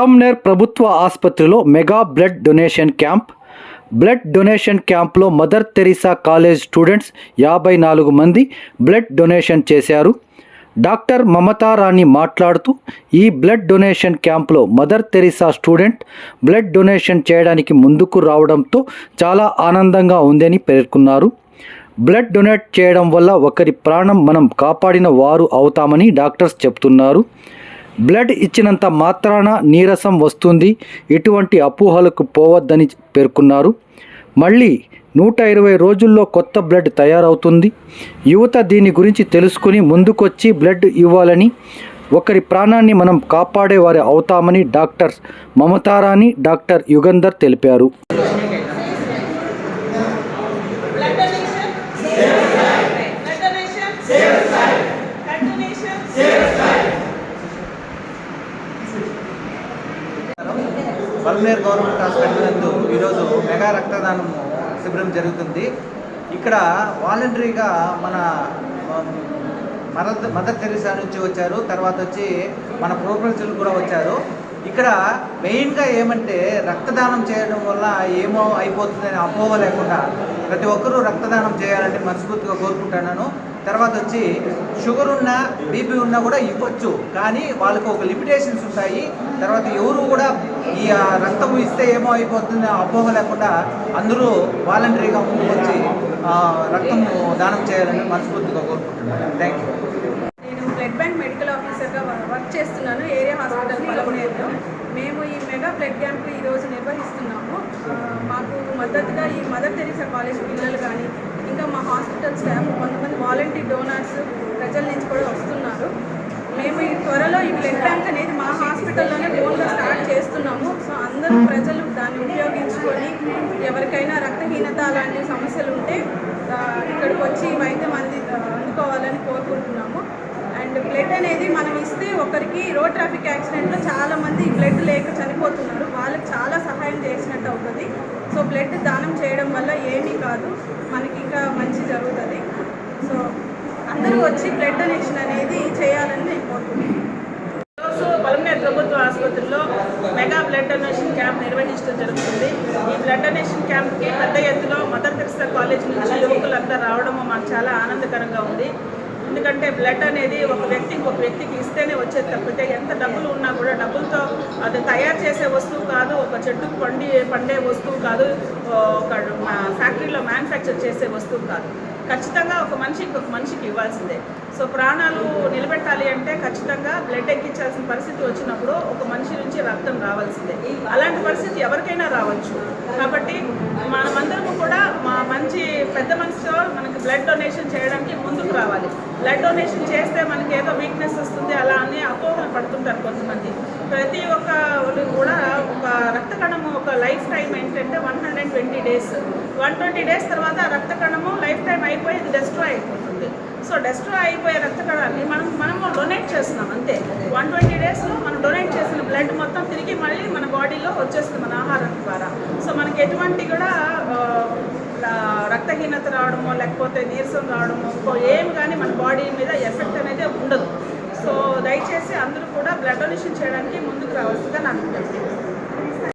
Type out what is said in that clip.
పలంనేర్ ప్రభుత్వ ఆసుపత్రిలో mega blood donation camp blood donation క్యాంప్లో మదర్ తెరీసా కాలేజ్ స్టూడెంట్స్ యాభై నాలుగు మంది బ్లడ్ డొనేషన్ చేశారు. డాక్టర్ మమతారాణి మాట్లాడుతూ ఈ బ్లడ్ డొనేషన్ క్యాంప్లో Mother Teresa student blood donation చేయడానికి ముందుకు రావడంతో చాలా ఆనందంగా ఉందని పేర్కొన్నారు. బ్లడ్ డొనేట్ చేయడం వల్ల ఒకరి ప్రాణం మనం కాపాడిన వారు అవుతామని డాక్టర్స్ చెప్తున్నారు. బ్లడ్ ఇచ్చినంత మాత్రాన నీరసం వస్తుంది. ఎటువంటి అపోహలకు పోవద్దని పేర్కొన్నారు. మళ్ళీ నూట ఇరవై రోజుల్లో కొత్త బ్లడ్ తయారవుతుంది. యువత దీని గురించి తెలుసుకుని ముందుకొచ్చి బ్లడ్ ఇవ్వాలని ఒకరి ప్రాణాన్ని మనం కాపాడే వారి అవుతామని డాక్టర్ మమతారాణి డాక్టర్ యుగంధర్ తెలిపారు. పల్మేర్ గవర్నమెంట్ హాస్పిటల్ నందు ఈరోజు మెగా రక్తదానం శిబిరం జరుగుతుంది. ఇక్కడ వాలంటరీగా మన మదర్ మదర్ తెరిసా నుంచి వచ్చారు. తర్వాత వచ్చి మన ప్రొఫెసర్లు కూడా వచ్చారు. ఇక్కడ మెయిన్గా ఏమంటే రక్తదానం చేయడం వల్ల ఏమో అయిపోతుందని అపోహ లేకుండా ప్రతి ఒక్కరూ రక్తదానం చేయాలంటే మనస్ఫూర్తిగా కోరుకుంటున్నాను. తర్వాత వచ్చి షుగర్ ఉన్నా బీపీ ఉన్నా కూడా ఇవ్వచ్చు. కానీ వాళ్ళకు ఒక లిమిటేషన్స్ ఉంటాయి. తర్వాత ఎవరు కూడా ఈ రక్తము రక్తం ఇస్తే ఏమో అయిపోతుంది అపోహ లేకుండా అందరూ వాలంటరీగా ముందుకు వచ్చి రక్తము రక్తం దానం చేయాలని మనస్ఫూర్తిగా కోరుకుంటున్నాను. థ్యాంక్ యూ నేను బ్లడ్ బ్యాంక్ మెడికల్ ఆఫీసర్గా వర్క్ చేస్తున్నాను ఏరియా హాస్పిటల్ పలమనేరులో. మేము ఈ మెగా బ్లడ్ క్యాంప్ ఈ రోజు నిర్వహిస్తున్నాము. మాకు మద్దతుగా ఈ మదర్ తెరీసా కాలేజ్ పిల్లలు కానీ ఇంకా మా హాస్పిటల్ స్టాఫ్ కొంతమంది వాలంటీర్ డోనర్స్ ప్రజల నుంచి కూడా వస్తున్నారు. మేము ఈ త్వరలో ఈ బ్లడ్ బ్యాంక్ అనేది మా హాస్పిటల్లోనే ఓన్గా స్టార్ట్ చేస్తున్నాము. సో అందరూ ప్రజలు దాన్ని ఉపయోగించుకొని ఎవరికైనా రక్తహీనత అలాంటి సమస్యలు ఉంటే ఇక్కడికి వచ్చి వైద్యం అంది అందుకోవాలని కోరుకుంటున్నాము. అండ్ బ్లడ్ అనేది మనం ఇస్తే ఒకరికి రోడ్ ట్రాఫిక్ యాక్సిడెంట్లో చాలామంది బ్లడ్ లేక చనిపోతున్నారు. వాళ్ళకి చాలా సహాయం చేసినట్టు అవుతుంది. సో బ్లడ్ దానం చేయడం వల్ల ఏమీ కాదు. మనకి ఇంకా మంచి జరుగుతుంది. సో అందరూ వచ్చి బ్లడ్ డొనేషన్ అనేది చేయాలని నేను కోరుకుంటున్నాను ఈరోజు పలమనేరు ప్రభుత్వ ఆసుపత్రిలో మెగా బ్లడ్ డొనేషన్ డొనేషన్ జరుగుతుంది. ఈ బ్లడ్ డొనేషన్ క్యాంప్కి పెద్ద ఎత్తులో మదర్ తెరిసా కాలేజ్ నుంచి యువకులంతా రావడం మాకు చాలా ఆనందకరంగా ఉంది. ఎందుకంటే బ్లడ్ అనేది ఒక వ్యక్తి ఇంకొక వ్యక్తికి ఇస్తేనే వచ్చేది తప్పితే ఎంత డబ్బులు ఉన్నా కూడా డబ్బులతో అది తయారు చేసే వస్తువు కాదు ఒక చెట్టుకు పండి పండే వస్తువు కాదు ఒక ఫ్యాక్టరీలో మ్యానుఫ్యాక్చర్ చేసే వస్తువు కాదు. ఖచ్చితంగా ఒక మనిషి ఇంకొక మనిషికి ఇవ్వాల్సిందే. సో ప్రాణాలు నిలబెట్టాలి అంటే ఖచ్చితంగా బ్లడ్ ఎక్కించాల్సిన పరిస్థితి వచ్చినప్పుడు ఒక మనిషి నుంచి రక్తం రావాల్సిందే. అలాంటి పరిస్థితి ఎవరికైనా రావచ్చు. కాబట్టి మనమందరము కూడా మా మంచి పెద్ద మనిషితో మనకి బ్లడ్ డొనేషన్ చేయడానికి ముందుకు రావాలి. బ్లడ్ డొనేషన్ చేస్తే మనకి ఏదో వీక్నెస్ వస్తుంది అలా అని అపోహలు పడుతుంటారు కొంతమంది. ప్రతి ఒక్క కూడా ఒక రక్త కణము ఒక లైఫ్ టైం ఏంటంటే one hundred twenty days one twenty days తర్వాత రక్త కణము లైఫ్ టైం అయిపోయి ఇది డెస్ట్రాయ్ అయిపోతుంది. సో డెస్ట్రాయ్ అయిపోయే రక్త కణాన్ని మనం మనము డొనేట్ చేస్తున్నాం అంతే. వన్ ట్వంటీ డేస్లో మనం డొనేట్ చేసిన బ్లడ్ మొత్తం తిరిగి మళ్ళీ మన బాడీలో వచ్చేస్తుంది మన ఆహారం ద్వారా. సో మనకి ఎటువంటి కూడా రక్తహీనత రావడమో లేకపోతే నీరసం రావడమో ఏం కానీ మన బాడీ మీద